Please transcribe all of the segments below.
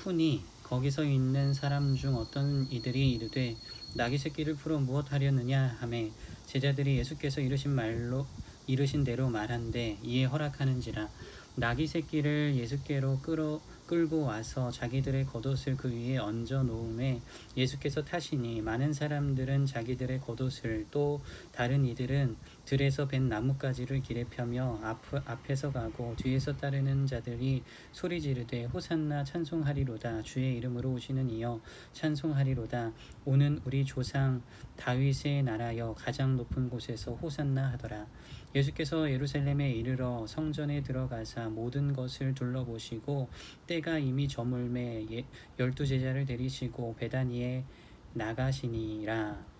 푸니 거기서 있는 사람 중 어떤 이들이 이르되 나귀 새끼를 풀어 무엇 하려느냐? 하매 제자들이 예수께서 이르신 말로 이르신 대로 말한데 이에 허락하는지라. 나귀 새끼를 예수께로 끌어 끌고 와서 자기들의 겉옷을 그 위에 얹어 놓음에 예수께서 타시니 많은 사람들은 자기들의 겉옷을 또 다른 이들은 들에서 벤 나뭇가지를 길에 펴며 앞, 앞에서 가고 뒤에서 따르는 자들이 소리 지르되 호산나 찬송하리로다. 주의 이름으로 오시는 이여 찬송하리로다. 오는 우리 조상 다윗의 나라여 가장 높은 곳에서 호산나 하더라. 예수께서 예루살렘에 이르러 성전에 들어가사 모든 것을 둘러보시고 때가 이미 저물매 예- 열두 제자를 데리시고 베다니에 나가시니라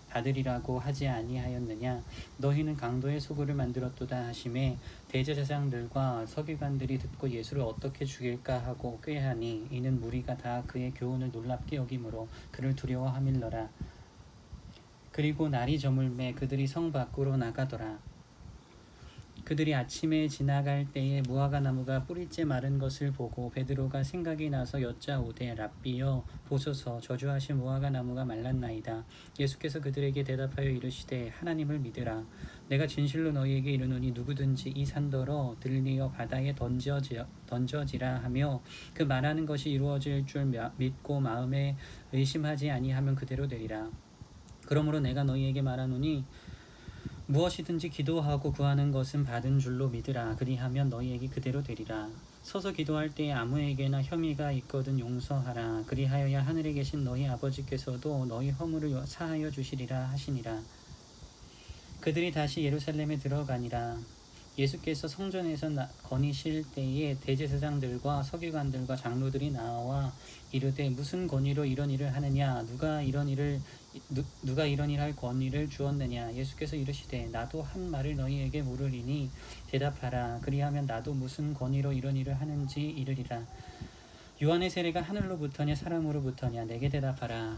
받으리라고 하지 아니하였느냐? 너희는 강도의 소굴을 만들었도다 하심에 대제사장들과 서기관들이 듣고 예수를 어떻게 죽일까 하고 꾀하니 이는 무리가 다 그의 교훈을 놀랍게 여김으로 그를 두려워함일러라. 그리고 날이 저물매 그들이 성 밖으로 나가더라 그들이 아침에 지나갈 때에 무화과 나무가 뿌리째 마른 것을 보고 베드로가 생각이 나서 여짜오되 랍비여 보소서 저주하신 무화과 나무가 말랐나이다. 예수께서 그들에게 대답하여 이르시되 하나님을 믿으라. 내가 진실로 너희에게 이르노니 누구든지 이 산더러 들리어 바다에 던져지, 던져지라 하며 그 말하는 것이 이루어질 줄 며- 믿고 마음에 의심하지 아니하면 그대로 되리라. 그러므로 내가 너희에게 말하노니 무엇이든지 기도하고 구하는 것은 받은 줄로 믿으라. 그리하면 너희에게 그대로 되리라. 서서 기도할 때에 아무에게나 혐의가 있거든 용서하라. 그리하여야 하늘에 계신 너희 아버지께서도 너희 허물을 사하여 주시리라 하시니라. 그들이 다시 예루살렘에 들어가니라. 예수께서 성전에서 나- 거니실 때에 대제사장들과 서기관들과 장로들이 나와 이르되 무슨 권위로 이런 일을 하느냐? 누가 이런 일을 누, 누가 이런 일할 권위를 주었느냐? 예수께서 이르시되 나도 한 말을 너희에게 물으리니 대답하라. 그리하면 나도 무슨 권위로 이런 일을 하는지 이르리라. 요한의 세례가 하늘로부터냐 사람으로부터냐? 내게 대답하라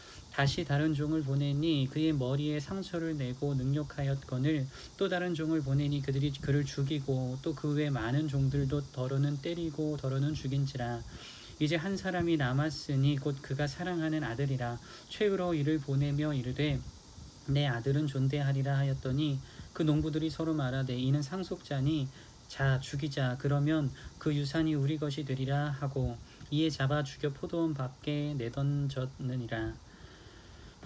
다시 다른 종을 보내니 그의 머리에 상처를 내고 능욕하였거늘 또 다른 종을 보내니 그들이 그를 죽이고 또 그 외 많은 종들도 더러는 때리고 더러는 죽인지라. 이제 한 사람이 남았으니 곧 그가 사랑하는 아들이라. 최후로 이를 보내며 이르되 내 아들은 존대하리라 하였더니 그 농부들이 서로 말하되 이는 상속자니 자 죽이자. 그러면 그 유산이 우리 것이 되리라 하고 이에 잡아 죽여 포도원 밖에 내던졌느니라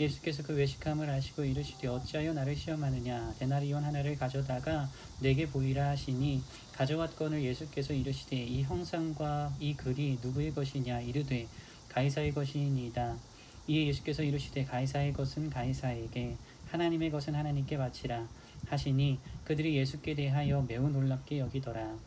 예수께서 그 외식함을 아시고 이르시되 어찌하여 나를 시험하느냐? 데나리온 하나를 가져다가 내게 보이라 하시니 가져왔건을 예수께서 이르시되 이 형상과 이 글이 누구의 것이냐? 이르되 가이사의 것이니이다. 이에 예수께서 이르시되 가이사의 것은 가이사에게 하나님의 것은 하나님께 바치라 하시니 그들이 예수께 대하여 매우 놀랍게 여기더라.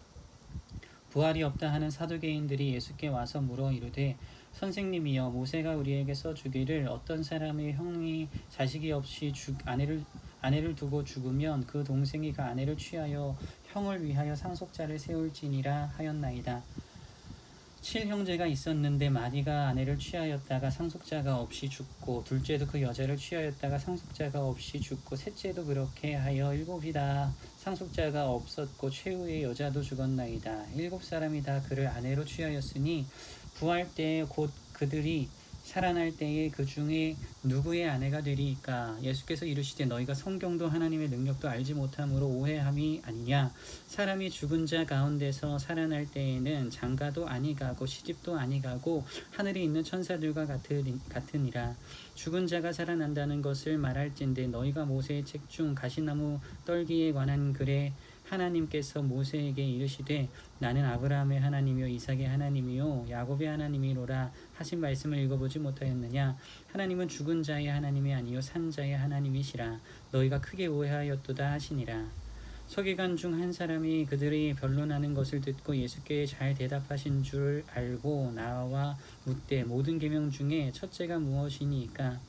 부활이 없다 하는 사두개인들이 예수께 와서 물어 이르되 선생님이여 모세가 우리에게 써 주기를 어떤 사람의 형이 자식이 없이 죽, 아내를 아내를 두고 죽으면 그 동생이 그 아내를 취하여 형을 위하여 상속자를 세울지니라 하였나이다. 칠 형제가 있었는데 마디가 아내를 취하였다가 상속자가 없이 죽고 둘째도 그 여자를 취하였다가 상속자가 없이 죽고 셋째도 그렇게 하여 일곱이다 상속자가 없었고 최후의 여자도 죽었나이다 일곱 사람이 다 그를 아내로 취하였으니 부활 때에 곧 그들이 살아날 때에 그 중에 누구의 아내가 되리이까? 예수께서 이르시되 너희가 성경도 하나님의 능력도 알지 못함으로 오해함이 아니냐? 사람이 죽은 자 가운데서 살아날 때에는 장가도 아니가고 시집도 아니가고 하늘에 있는 천사들과 같으니, 같으니라. 죽은 자가 살아난다는 것을 말할진대 너희가 모세의 책 중 가시나무 떨기에 관한 글에 하나님께서 모세에게 이르시되 나는 아브라함의 하나님이요 이삭의 하나님이요 야곱의 하나님이로라 하신 말씀을 읽어보지 못하였느냐? 하나님은 죽은 자의 하나님이 아니요 산 자의 하나님이시라. 너희가 크게 오해하였도다 하시니라. 서기관 중 한 사람이 그들이 변론하는 것을 듣고 예수께 잘 대답하신 줄 알고 나와 묻되 모든 계명 중에 첫째가 무엇이니까?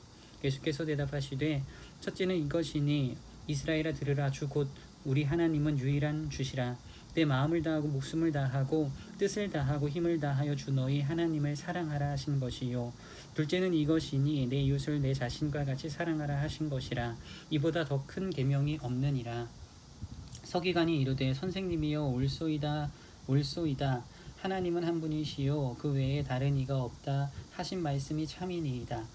예수께서 대답하시되 첫째는 이것이니 이스라엘아 들으라. 주 곧 우리 하나님은 유일한 주시라. 내 마음을 다하고 목숨을 다하고 뜻을 다하고 힘을 다하여 주 너희 하나님을 사랑하라 하신 것이요. 둘째는 이것이니 내 이웃을 내 자신과 같이 사랑하라 하신 것이라. 이보다 더 큰 계명이 없느니라. 서기관이 이르되 선생님이여 올소이다 올소이다. 하나님은 한 분이시요. 그 외에 다른 이가 없다 하신 말씀이 참이니이다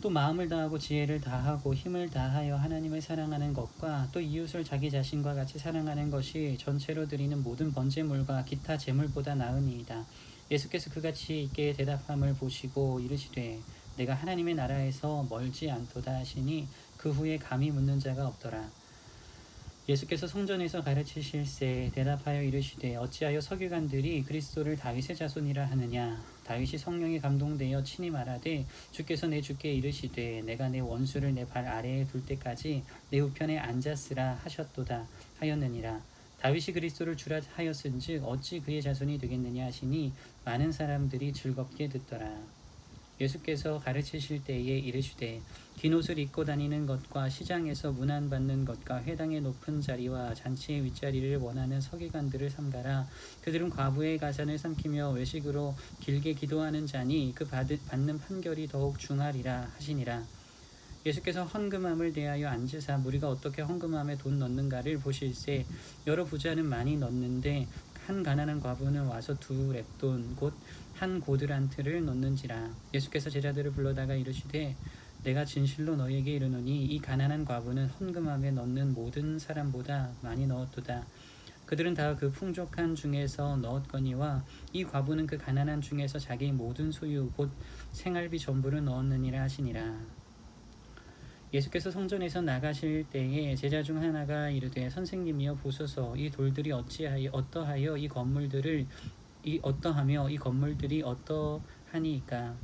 또 마음을 다하고 지혜를 다하고 힘을 다하여 하나님을 사랑하는 것과 또 이웃을 자기 자신과 같이 사랑하는 것이 전체로 드리는 모든 번제물과 기타 제물보다 나으니이다. 예수께서 그같이 있게 대답함을 보시고 이르시되 내가 하나님의 나라에서 멀지 않도다 하시니 그 후에 감히 묻는 자가 없더라. 예수께서 성전에서 가르치실세 대답하여 이르시되 어찌하여 서기관들이 그리스도를 다윗의 자손이라 하느냐 다윗이 성령에 감동되어 친히 말하되 주께서 내 주께 이르시되 내가 내 원수를 내 발 아래에 둘 때까지 내 우편에 앉았으라 하셨도다 하였느니라. 다윗이 그리스도를 주라 하였은즉 어찌 그의 자손이 되겠느냐 하시니 많은 사람들이 즐겁게 듣더라 예수께서 가르치실 때에 이르시되 긴 옷을 입고 다니는 것과 시장에서 문안받는 것과 회당의 높은 자리와 잔치의 윗자리를 원하는 서기관들을 삼가라. 그들은 과부의 가산을 삼키며 외식으로 길게 기도하는 자니 그 받는 판결이 더욱 중하리라 하시니라. 예수께서 헌금함을 대하여 앉으사 무리가 어떻게 헌금함에 돈 넣는가를 보실세. 여러 부자는 많이 넣는데 한 가난한 과부는 와서 두 랩돈 곧 한 고드란트를 넣는지라 예수께서 제자들을 불러다가 이르시되 내가 진실로 너희에게 이르노니 이 가난한 과부는 헌금함에 넣는 모든 사람보다 많이 넣었도다. 그들은 다 그 풍족한 중에서 넣었거니와 이 과부는 그 가난한 중에서 자기 모든 소유 곧 생활비 전부를 넣었느니라 하시니라 예수께서 성전에서 나가실 때에 제자 중 하나가 이르되 선생님이여 보소서. 이 돌들이 어찌하여 어떠하여 이 건물들을 이 어떠하며 이 건물들이 어떠하니까?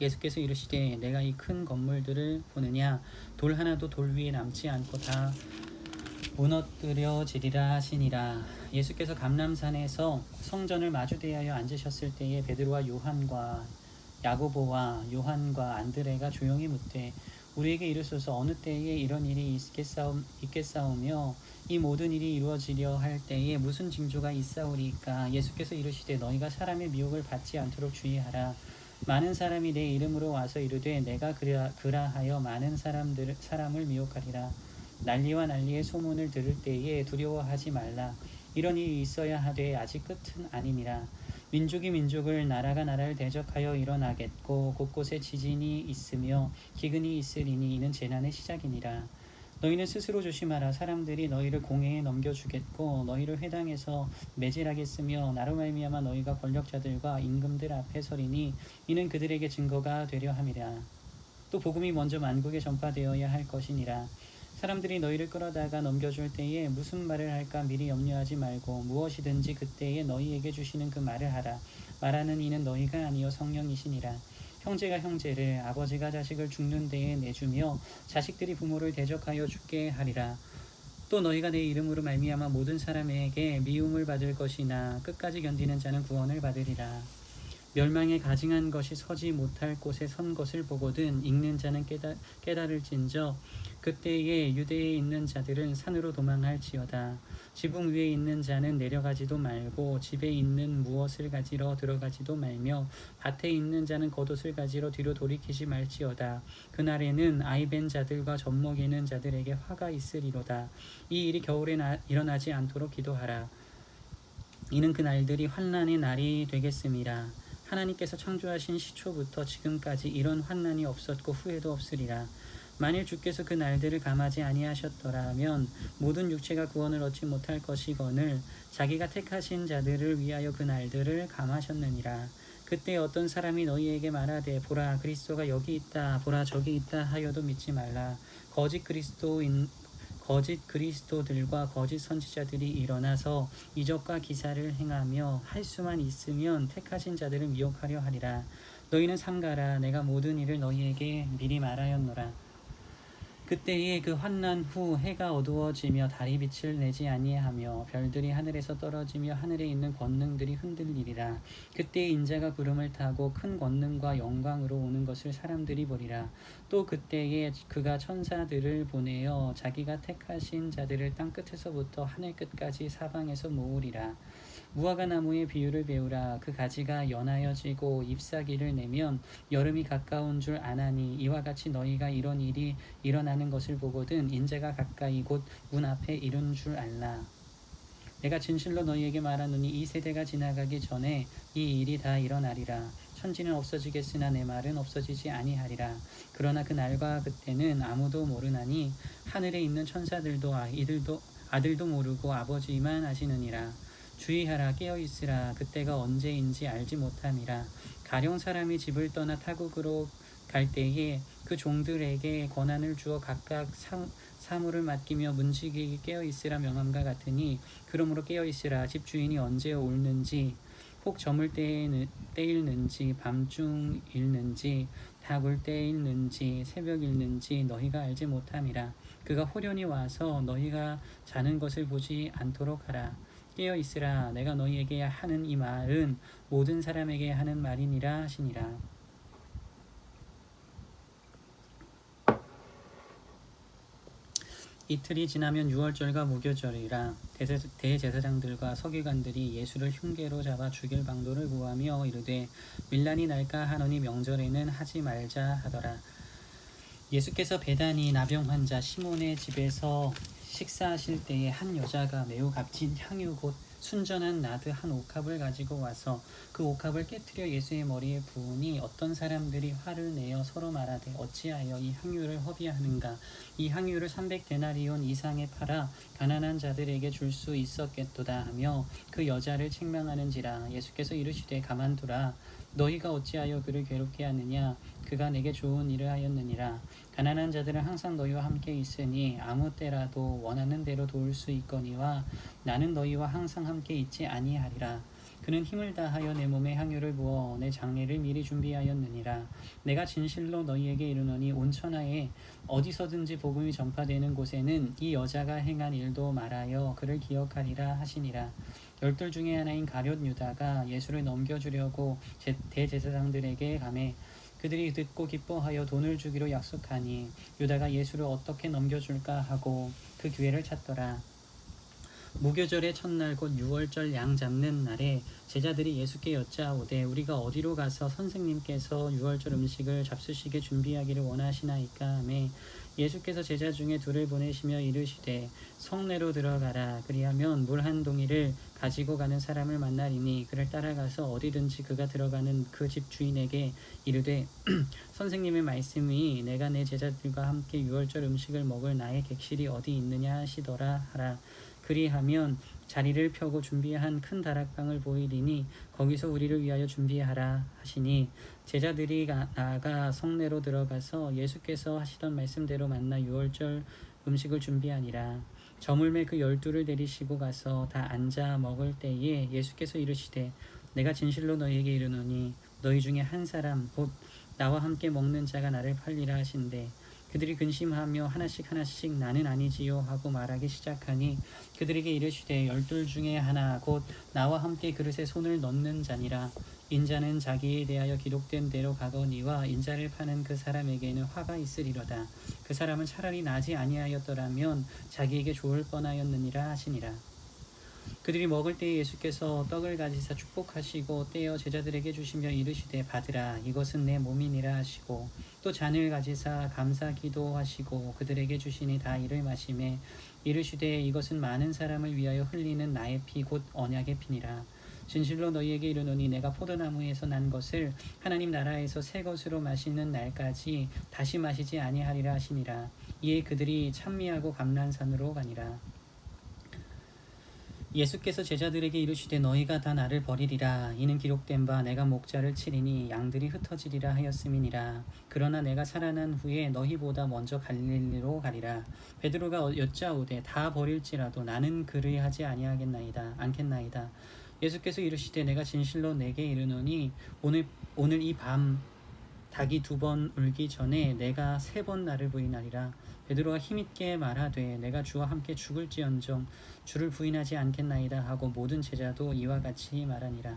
예수께서 이르시되 내가 이 큰 건물들을 보느냐? 돌 하나도 돌 위에 남지 않고 다 무너뜨려지리라 하시니라. 예수께서 감람산에서 성전을 마주 대하여 앉으셨을 때에 베드로와 요한과 야고보와 요한과 안드레가 조용히 묻되 우리에게 이르소서 어느 때에 이런 일이 있겠사오, 있겠사오며 이 모든 일이 이루어지려 할 때에 무슨 징조가 있사오리까? 예수께서 이르시되 너희가 사람의 미혹을 받지 않도록 주의하라. 많은 사람이 내 이름으로 와서 이르되 내가 그라, 그라하여 많은 사람들 사람을 미혹하리라. 난리와 난리의 소문을 들을 때에 두려워하지 말라. 이런 일이 있어야 하되 아직 끝은 아니니라 민족이 민족을 나라가 나라를 대적하여 일어나겠고 곳곳에 지진이 있으며 기근이 있으리니 이는 재난의 시작이니라. 너희는 스스로 조심하라. 사람들이 너희를 공회에 넘겨주겠고 너희를 회당에서 매질하겠으며 나로 말미암아 너희가 권력자들과 임금들 앞에 서리니 이는 그들에게 증거가 되려 함이라. 또 복음이 먼저 만국에 전파되어야 할 것이니라 사람들이 너희를 끌어다가 넘겨줄 때에 무슨 말을 할까 미리 염려하지 말고 무엇이든지 그때에 너희에게 주시는 그 말을 하라. 말하는 이는 너희가 아니요 성령이시니라. 형제가 형제를 아버지가 자식을 죽는 데에 내주며 자식들이 부모를 대적하여 죽게 하리라. 또 너희가 내 이름으로 말미암아 모든 사람에게 미움을 받을 것이나 끝까지 견디는 자는 구원을 받으리라. 멸망에 가증한 것이 서지 못할 곳에 선 것을 보거든 읽는 자는 깨달, 깨달을진저 그때에 유대에 있는 자들은 산으로 도망할지어다. 지붕 위에 있는 자는 내려가지도 말고 집에 있는 무엇을 가지러 들어가지도 말며 밭에 있는 자는 겉옷을 가지러 뒤로 돌이키지 말지어다. 그날에는 아이벤 자들과 젖먹이는 자들에게 화가 있으리로다. 이 일이 겨울에 나, 일어나지 않도록 기도하라. 이는 그 날들이 환난의 날이 되겠음이라 하나님께서 창조하신 시초부터 지금까지 이런 환난이 없었고 후회도 없으리라. 만일 주께서 그 날들을 감하지 아니하셨더라면 모든 육체가 구원을 얻지 못할 것이거늘 자기가 택하신 자들을 위하여 그 날들을 감하셨느니라. 그때 어떤 사람이 너희에게 말하되 보라 그리스도가 여기 있다 보라 저기 있다 하여도 믿지 말라 거짓 그리스도인 거짓 그리스도들과 거짓 선지자들이 일어나서 이적과 기사를 행하며 할 수만 있으면 택하신 자들을 미혹하려 하리라. 너희는 삼가라. 내가 모든 일을 너희에게 미리 말하였노라. 그때에 그 환난 후 해가 어두워지며 달이 빛을 내지 아니하며 별들이 하늘에서 떨어지며 하늘에 있는 권능들이 흔들리리라. 그때 인자가 구름을 타고 큰 권능과 영광으로 오는 것을 사람들이 보리라. 또 그때에 그가 천사들을 보내어 자기가 택하신 자들을 땅 끝에서부터 하늘 끝까지 사방에서 모으리라. 무화과 나무의 비유를 배우라. 그 가지가 연하여지고 잎사귀를 내면 여름이 가까운 줄 아나니 이와 같이 너희가 이런 일이 일어나는 것을 보거든 인재가 가까이 곧 문 앞에 이른 줄 알라. 내가 진실로 너희에게 말하노니 이 세대가 지나가기 전에 이 일이 다 일어나리라. 천지는 없어지겠으나 내 말은 없어지지 아니하리라. 그러나 그 날과 그때는 아무도 모르나니 하늘에 있는 천사들도 아이들도 아들도 모르고 아버지만 아시느니라 주의하라 깨어 있으라. 그때가 언제인지 알지 못함이라. 가령 사람이 집을 떠나 타국으로 갈 때에 그 종들에게 권한을 주어 각각 사, 사물을 맡기며 문지기에 깨어 있으라 명함과 같으니 그러므로 깨어 있으라. 집 주인이 언제 올는지 혹 저물 때에 때일는지 밤중 일는지 닭을 때일는지 새벽 일는지 너희가 알지 못함이라. 그가 호련히 와서 너희가 자는 것을 보지 않도록 하라 깨어 있으라. 내가 너희에게 하는 이 말은 모든 사람에게 하는 말이니라 하시니라. 이틀이 지나면 유월절과 무교절이라 대제사장들과 서기관들이 예수를 흉계로 잡아 죽일 방도를 구하며 이르되 밀란이 날까 하노니 명절에는 하지 말자 하더라. 예수께서 배단이 나병 환자 시몬의 집에서 식사하실 때에 한 여자가 매우 값진 향유 곧 순전한 나드 한 옥합을 가지고 와서 그 옥합을 깨뜨려 예수의 머리에 부으니 어떤 사람들이 화를 내어 서로 말하되 어찌하여 이 향유를 허비하는가? 이 향유를 300데나리온 이상에 팔아 가난한 자들에게 줄 수 있었겠도다 하며 그 여자를 책망하는지라 예수께서 이르시되 가만두라. 너희가 어찌하여 그를 괴롭게 하느냐? 그가 내게 좋은 일을 하였느니라 가난한 자들은 항상 너희와 함께 있으니 아무 때라도 원하는 대로 도울 수 있거니와 나는 너희와 항상 함께 있지 아니하리라. 그는 힘을 다하여 내 몸에 향유를 부어 내 장례를 미리 준비하였느니라. 내가 진실로 너희에게 이르노니 온 천하에 어디서든지 복음이 전파되는 곳에는 이 여자가 행한 일도 말하여 그를 기억하리라 하시니라. 열둘 중에 하나인 가룟 유다가 예수를 넘겨주려고 제- 대제사장들에게 감해 그들이 듣고 기뻐하여 돈을 주기로 약속하니 유다가 예수를 어떻게 넘겨줄까 하고 그 기회를 찾더라. 무교절의 첫날 곧 유월절 양 잡는 날에 제자들이 예수께 여짜오되 우리가 어디로 가서 선생님께서 유월절 음식을 잡수시게 준비하기를 원하시나이까 하매 예수께서 제자 중에 둘을 보내시며 이르시되 성내로 들어가라. 그리하면 물 한 동이를 가지고 가는 사람을 만나리니 그를 따라가서 어디든지 그가 들어가는 그 집 주인에게 이르되 선생님의 말씀이 내가 내 제자들과 함께 유월절 음식을 먹을 나의 객실이 어디 있느냐 하시더라 하라 그리하면 자리를 펴고 준비한 큰 다락방을 보이리니 거기서 우리를 위하여 준비하라 하시니 제자들이 가- 나아가 성내로 들어가서 예수께서 하시던 말씀대로 만나 유월절 음식을 준비하니라. 저물매 그 열두를 내리시고 가서 다 앉아 먹을 때에 예수께서 이르시되 내가 진실로 너희에게 이르노니 너희 중에 한 사람 곧 나와 함께 먹는 자가 나를 팔리라 하신대 그들이 근심하며 하나씩 하나씩 나는 아니지요 하고 말하기 시작하니 그들에게 이르시되 열둘 중에 하나 곧 나와 함께 그릇에 손을 넣는 자니라. 인자는 자기에 대하여 기록된 대로 가거니와 인자를 파는 그 사람에게는 화가 있으리로다. 그 사람은 차라리 나지 아니하였더라면 자기에게 좋을 뻔하였느니라 하시니라 그들이 먹을 때에 예수께서 떡을 가지사 축복하시고 떼어 제자들에게 주시며 이르시되 받으라. 이것은 내 몸이니라 하시고 또 잔을 가지사 감사 기도하시고 그들에게 주시니 다 이를 마시매 이르시되 이것은 많은 사람을 위하여 흘리는 나의 피 곧 언약의 피니라. 진실로 너희에게 이르노니 내가 포도나무에서 난 것을 하나님 나라에서 새 것으로 마시는 날까지 다시 마시지 아니하리라 하시니라. 이에 그들이 찬미하고 감난산으로 가니라 예수께서 제자들에게 이르시되 너희가 다 나를 버리리라. 이는 기록된 바 내가 목자를 치리니 양들이 흩어지리라 하였음이니라. 그러나 내가 살아난 후에 너희보다 먼저 갈릴리로 가리라. 베드로가 여짜오되 다 버릴지라도 나는 그리하지 아니하겠나이다 않겠나이다. 예수께서 이르시되 내가 진실로 내게 이르노니 오늘 오늘 이밤 닭이 두 번 울기 전에 내가 세 번 나를 부인하리라. 베드로가 힘있게 말하되 내가 주와 함께 죽을지언정 주를 부인하지 않겠나이다 하고 모든 제자도 이와 같이 말하니라.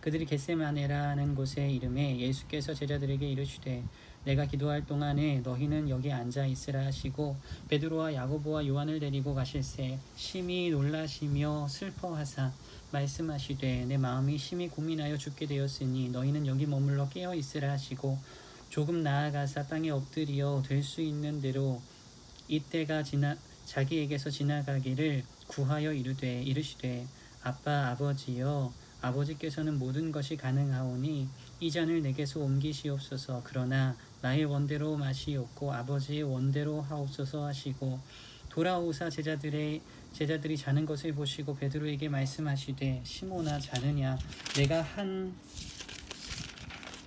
그들이 겟세마네라는 곳에 이름에 예수께서 제자들에게 이르시되 내가 기도할 동안에 너희는 여기 앉아 있으라 하시고 베드로와 야고보와 요한을 데리고 가실새 심히 놀라시며 슬퍼하사 말씀하시되 내 마음이 심히 고민하여 죽게 되었으니 너희는 여기 머물러 깨어 있으라 하시고 조금 나아가사 땅에 엎드려 될수 있는 대로 이때가 지나 자기에게서 지나가기를 구하여 이르되 이르시되 아빠 아버지여 아버지께서는 모든 것이 가능하오니 이 잔을 내게서 옮기시옵소서. 그러나 나의 원대로 마시옵고 아버지의 원대로 하옵소서 하시고 돌아오사 제자들의 제자들이 자는 것을 보시고 베드로에게 말씀하시되 시모나 자느냐? 내가 한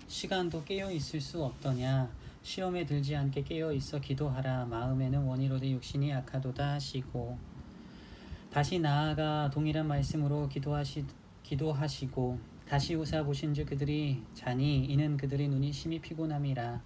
시간도 깨어 있을 수 없더냐? 시험에 들지 않게 깨어 있어 기도하라. 마음에는 원이로되 육신이 약하도다 하시고 다시 나아가 동일한 말씀으로 기도하시 기도하시고 다시 우사 보신즉 그들이 자니 이는 그들의 눈이 심히 피곤함이라.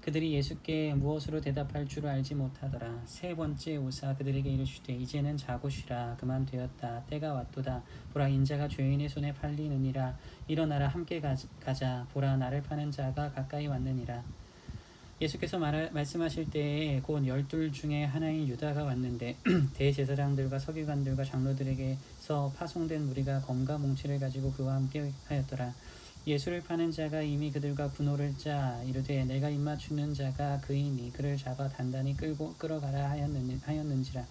그들이 예수께 무엇으로 대답할 줄 알지 못하더라. 세 번째 우사 그들에게 이르시되 이제는 자고 쉬라. 그만 되었다. 때가 왔도다. 보라 인자가 죄인의 손에 팔리느니라. 일어나라 함께 가- 가자. 보라 나를 파는 자가 가까이 왔느니라. 예수께서 말, 말씀하실 때에 곧 열둘 중에 하나인 유다가 왔는데 대제사장들과 서기관들과 장로들에게 서 파송된 무리가 검과 몽치를 가지고 그와 함께 하였더라. 예수를 파는 자가 이미 그들과 분호를 짜 이르되 내가 입맞추는 자가 그이니 그를 잡아 단단히 끌고 끌어가라 하였는, 하였는지라.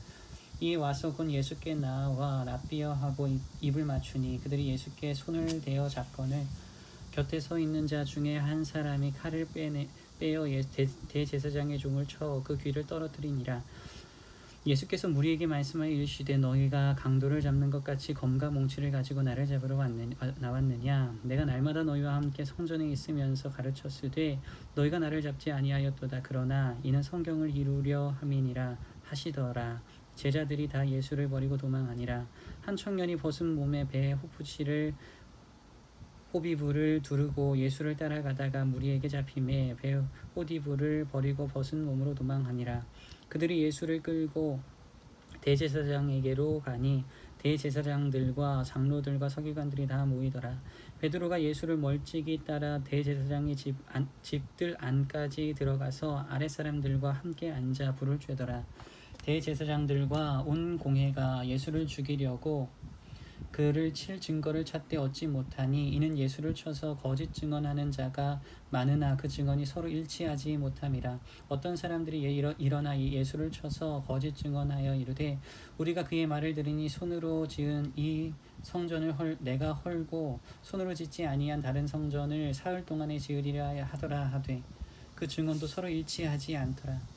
이에 와서 곧 예수께 나와 라비어 하고 입- 입을 맞추니 그들이 예수께 손을 대어 잡거늘 곁에 서 있는 자 중에 한 사람이 칼을 빼내 빼어 예- 대- 대제사장의 종을 쳐 그 귀를 떨어뜨리니라. 예수께서 무리에게 말씀하여 이르시되 너희가 강도를 잡는 것 같이 검과 몽치를 가지고 나를 잡으러 왔느, 와- 나왔느냐? 내가 날마다 너희와 함께 성전에 있으면서 가르쳤으되 너희가 나를 잡지 아니하였도다. 그러나 이는 성경을 이루려 함이니라 하시더라. 제자들이 다 예수를 버리고 도망하니라. 한 청년이 벗은 몸에 배에 호푸치를 호비부를 두르고 예수를 따라가다가 무리에게 잡힘에 배 호디부를 버리고 벗은 몸으로 도망하니라 그들이 예수를 끌고 대제사장에게로 가니 대제사장들과 장로들과 서기관들이 다 모이더라. 베드로가 예수를 멀찍이 따라 대제사장의 집 안, 집들 안까지 들어가서 아랫사람들과 함께 앉아 불을 쬐더라. 대제사장들과 온 공회가 예수를 죽이려고 그를 칠 증거를 찾되 얻지 못하니 이는 예수를 쳐서 거짓 증언하는 자가 많으나 그 증언이 서로 일치하지 못함이라. 어떤 사람들이 예- 일어, 일어나 이 예수를 쳐서 거짓 증언하여 이르되 우리가 그의 말을 들으니 손으로 지은 이 성전을 헐, 내가 헐고 손으로 짓지 아니한 다른 성전을 사흘 동안에 지으리라 하더라 하되 그 증언도 서로 일치하지 않더라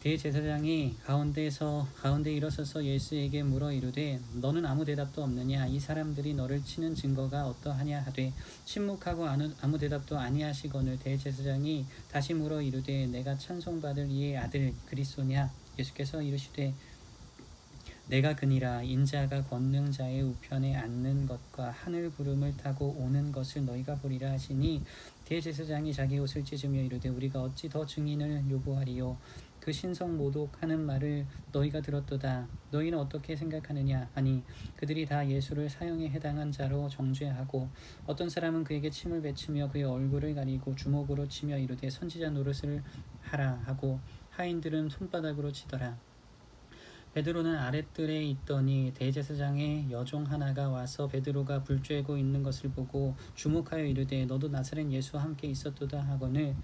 대제사장이 가운데서 가운데 일어서서 예수에게 물어 이르되 너는 아무 대답도 없느냐? 이 사람들이 너를 치는 증거가 어떠하냐? 하되 침묵하고 아무, 아무 대답도 아니하시거늘 대제사장이 다시 물어 이르되 내가 찬송받을 이의 아들 그리스도냐? 예수께서 이르시되 내가 그니라. 인자가 권능자의 우편에 앉는 것과 하늘 구름을 타고 오는 것을 너희가 보리라 하시니. 대제사장이 자기 옷을 찢으며 이르되 우리가 어찌 더 증인을 요구하리요 그 신성 모독하는 말을 너희가 들었도다. 너희는 어떻게 생각하느냐? 하니 그들이 다 예수를 사형에 해당한 자로 정죄하고 어떤 사람은 그에게 침을 뱉으며 그의 얼굴을 가리고 주먹으로 치며 이르되 선지자 노릇을 하라 하고 하인들은 손바닥으로 치더라. 베드로는 아랫뜰에 있더니 대제사장의 여종 하나가 와서 베드로가 불 쬐고 있는 것을 보고 주목하여 이르되 너도 나사렛 예수와 함께 있었도다 하거늘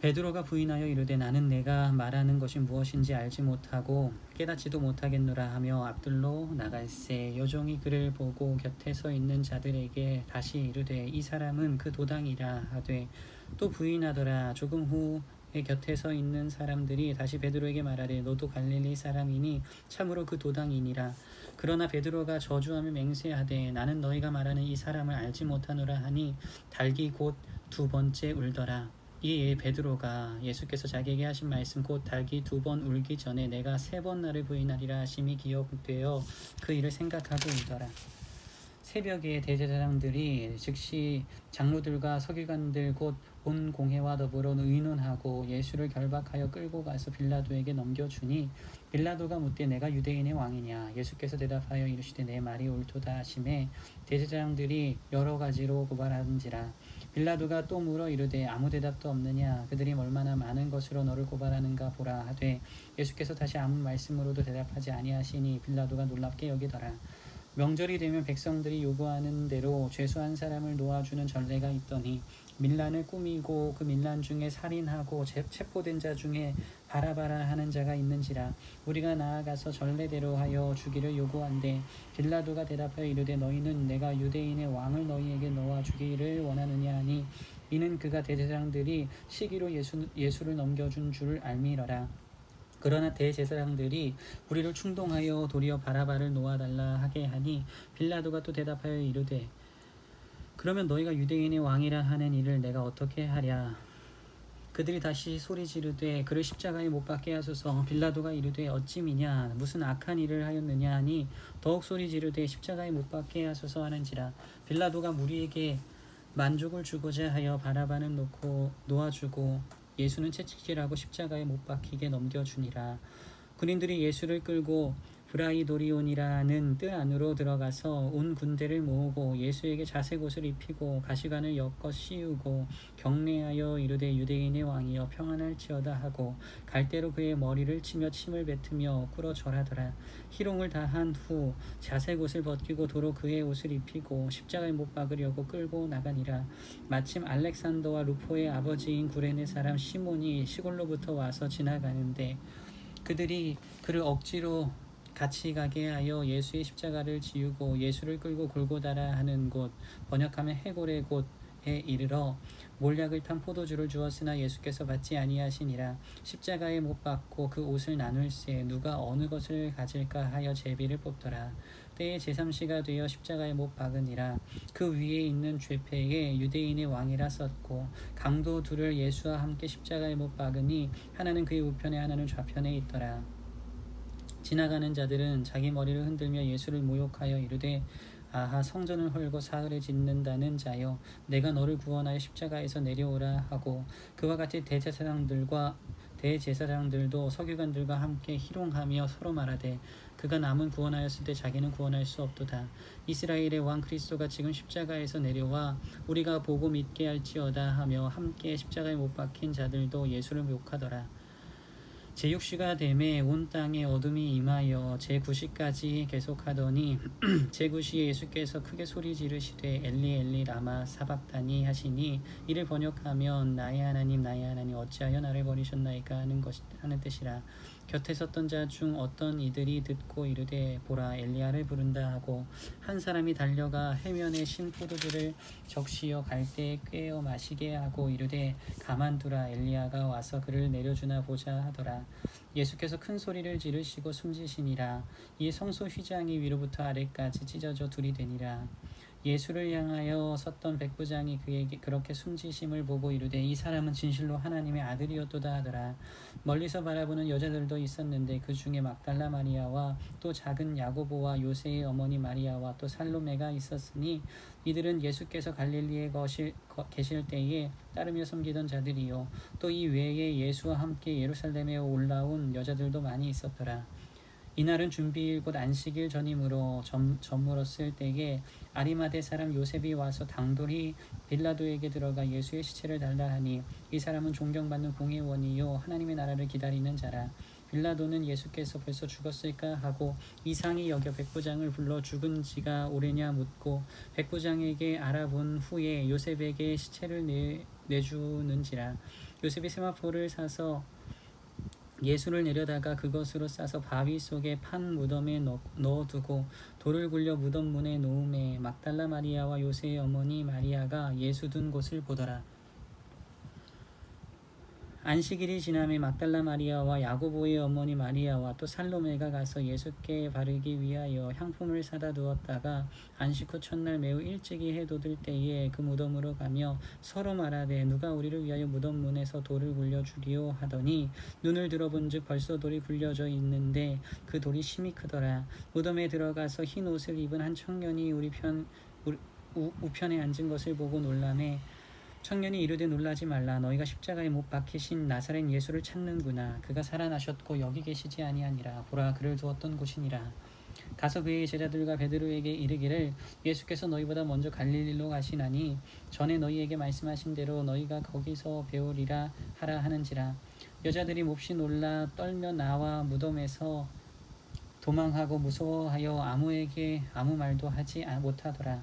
베드로가 부인하여 이르되 나는 내가 말하는 것이 무엇인지 알지 못하고 깨닫지도 못하겠노라 하며 앞들로 나갈새 여종이 그를 보고 곁에 서 있는 자들에게 다시 이르되 이 사람은 그 도당이라 하되 또 부인하더라. 조금 후에 곁에 서 있는 사람들이 다시 베드로에게 말하되 너도 갈릴리 사람이니 참으로 그 도당이니라. 그러나 베드로가 저주하며 맹세하되 나는 너희가 말하는 이 사람을 알지 못하노라 하니 달기 곧 두 번째 울더라 이에 베드로가 예수께서 자기에게 하신 말씀 곧 달기 두번 울기 전에 내가 세 번 나를 부인하리라 하심이 기억되어 그 일을 생각하고 울더라. 새벽에 대제사장들이 즉시 장로들과 서기관들 곧 온 공회와 더불어 의논하고 예수를 결박하여 끌고 가서 빌라도에게 넘겨주니 빌라도가 묻되 내가 유대인의 왕이냐 예수께서 대답하여 이르시되 내 말이 옳도다 하심에 대제사장들이 여러 가지로 고발하는지라 빌라도가 또 물어 이르되 아무 대답도 없느냐? 그들이 얼마나 많은 것으로 너를 고발하는가 보라 하되 예수께서 다시 아무 말씀으로도 대답하지 아니하시니 빌라도가 놀랍게 여기더라 명절이 되면 백성들이 요구하는 대로 죄수한 사람을 놓아주는 전례가 있더니 밀란을 꾸미고 그 밀란 중에 살인하고 체- 체포된 자 중에 바라바라 하는 자가 있는지라 우리가 나아가서 전례대로 하여 주기를 요구한데 빌라도가 대답하여 이르되 너희는 내가 유대인의 왕을 너희에게 놓아 주기를 원하느냐 하니 이는 그가 대제사장들이 시기로 예수, 예수를 넘겨준 줄을 알미러라 그러나 대제사장들이 우리를 충동하여 도리어 바라바를 놓아달라 하게 하니 빌라도가 또 대답하여 이르되 그러면 너희가 유대인의 왕이라 하는 일을 내가 어떻게 하랴? 그들이 다시 소리 지르되 그를 십자가에 못 박게 하소서. 빌라도가 이르되 어찌미냐? 무슨 악한 일을 하였느냐 하니 더욱 소리 지르되 십자가에 못 박게 하소서 하는지라. 빌라도가 무리에게 만족을 주고자 하여 바라바는 놓고 놓아주고 예수는 채찍질하고 십자가에 못 박히게 넘겨주니라. 군인들이 예수를 끌고 브라이도리온이라는 뜰 안으로 들어가서 온 군대를 모으고 예수에게 자색 옷을 입히고 가시관을 엮어 씌우고 경례하여 이르되 유대인의 왕이여 평안할지어다 하고 갈대로 그의 머리를 치며 침을 뱉으며 꿇어 절하더라. 희롱을 다한 후 자색 옷을 벗기고 도로 그의 옷을 입히고 십자가에 못 박으려고 끌고 나가니라. 마침 알렉산더와 루포의 아버지인 구레네 사람 시몬이 시골로부터 와서 지나가는데 그들이 그를 억지로 같이 가게 하여 예수의 십자가를 지우고 예수를 끌고 골고다라 하는 곳 번역하면 해골의 곳 에 이르러 몰약을 탄 포도주를 주었으나 예수께서 받지 아니하시니라. 십자가에 못 박고 그 옷을 나눌세 누가 어느 것을 가질까 하여 제비를 뽑더라. 때에 제3시가 되어 십자가에 못 박으니라. 그 위에 있는 죄패에 유대인의 왕이라 썼고 강도 둘을 예수와 함께 십자가에 못 박으니 하나는 그의 우편에 하나는 좌편에 있더라 지나가는 자들은 자기 머리를 흔들며 예수를 모욕하여 이르되 아하 성전을 헐고 사흘에 짓는다는 자여 내가 너를 구원하여 십자가에서 내려오라 하고 그와 같이 대제사장들과 대제사장들도 서기관들과 함께 희롱하며 서로 말하되 그가 남은 구원하였을 때 자기는 구원할 수 없도다. 이스라엘의 왕 그리스도가 지금 십자가에서 내려와 우리가 보고 믿게 할지어다 하며 함께 십자가에 못 박힌 자들도 예수를 욕하더라 제6시가 되매 온 땅에 어둠이 임하여 제9시까지 계속하더니 제9시에 예수께서 크게 소리 지르시되 엘리 엘리 라마 사박다니 하시니 이를 번역하면 나의 하나님 나의 하나님 어찌하여 나를 버리셨나이까 하는 것 하는 뜻이라 곁에 섰던 자 중 어떤 이들이 듣고 이르되 보라 엘리야를 부른다 하고 한 사람이 달려가 해면에 신 포도주를 적시어 갈대에 꿰어 마시게 하고 이르되 가만두라 엘리야가 와서 그를 내려주나 보자 하더라. 예수께서 큰 소리를 지르시고 숨지시니라. 이 성소 휘장이 위로부터 아래까지 찢어져 둘이 되니라 예수를 향하여 섰던 백부장이 그에게 그렇게 숨지심을 보고 이르되 이 사람은 진실로 하나님의 아들이었도다 하더라. 멀리서 바라보는 여자들도 있었는데 그 중에 막달라 마리아와 또 작은 야고보와 요새의 어머니 마리아와 또 살로메가 있었으니 이들은 예수께서 갈릴리에 거실, 거, 계실 때에 따르며 섬기던 자들이요. 또 이 외에 예수와 함께 예루살렘에 올라온 여자들도 많이 있었더라 이날은 준비일 곧 안식일 전이므로 점, 저물었을 때에 아리마대 사람 요셉이 와서 당돌이 빌라도에게 들어가 예수의 시체를 달라 하니 이 사람은 존경받는 공의원이요 하나님의 나라를 기다리는 자라. 빌라도는 예수께서 벌써 죽었을까 하고 이상히 여겨 백부장을 불러 죽은 지가 오래냐 묻고 백부장에게 알아본 후에 요셉에게 시체를 내, 내주는지라. 요셉이 세마포를 사서 예수를 내려다가 그것으로 싸서 바위 속에 판 무덤에 넣, 넣어두고 돌을 굴려 무덤 문에 놓음에 막달라 마리아와 요새의 어머니 마리아가 예수 둔 곳을 보더라. 안식일이 지남에 막달라 마리아와 야고보의 어머니 마리아와 또 살로메가 가서 예수께 바르기 위하여 향품을 사다 두었다가 안식 후 첫날 매우 일찍이 해돋을 때에 그 무덤으로 가며 서로 말하되 누가 우리를 위하여 무덤 문에서 돌을 굴려 주리오? 하더니 눈을 들어본즉 벌써 돌이 굴려져 있는데 그 돌이 심히 크더라. 무덤에 들어가서 흰 옷을 입은 한 청년이 우리 편 우리, 우, 우편에 앉은 것을 보고 놀라매 청년이 이르되 놀라지 말라. 너희가 십자가에 못 박히신 나사렛 예수를 찾는구나. 그가 살아나셨고 여기 계시지 아니하니라. 보라 그를 두었던 곳이니라. 가서 그의 제자들과 베드로에게 이르기를 예수께서 너희보다 먼저 갈릴리로 가시나니 전에 너희에게 말씀하신 대로 너희가 거기서 배우리라 하라 하는지라. 여자들이 몹시 놀라 떨며 나와 무덤에서 도망하고 무서워하여 아무에게 아무 말도 하지 못하더라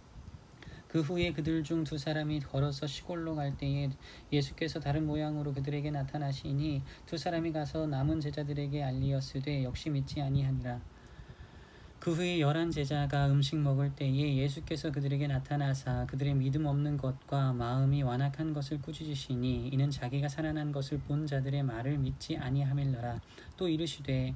그 후에 그들 중 두 사람이 걸어서 시골로 갈 때에 예수께서 다른 모양으로 그들에게 나타나시니 두 사람이 가서 남은 제자들에게 알리었으되 역시 믿지 아니하니라. 그 후에 열한 제자가 음식 먹을 때에 예수께서 그들에게 나타나사 그들의 믿음 없는 것과 마음이 완악한 것을 꾸짖으시니 이는 자기가 살아난 것을 본 자들의 말을 믿지 아니하밀러라. 또 이르시되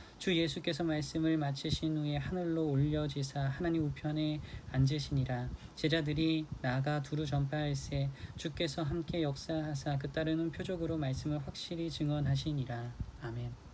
주 예수께서 말씀을 마치신 후에 하늘로 올려지사 하나님 우편에 앉으시니라 제자들이 나가 두루 전파할세 주께서 함께 역사하사 그 따르는 표적으로 말씀을 확실히 증언하시니라 아멘.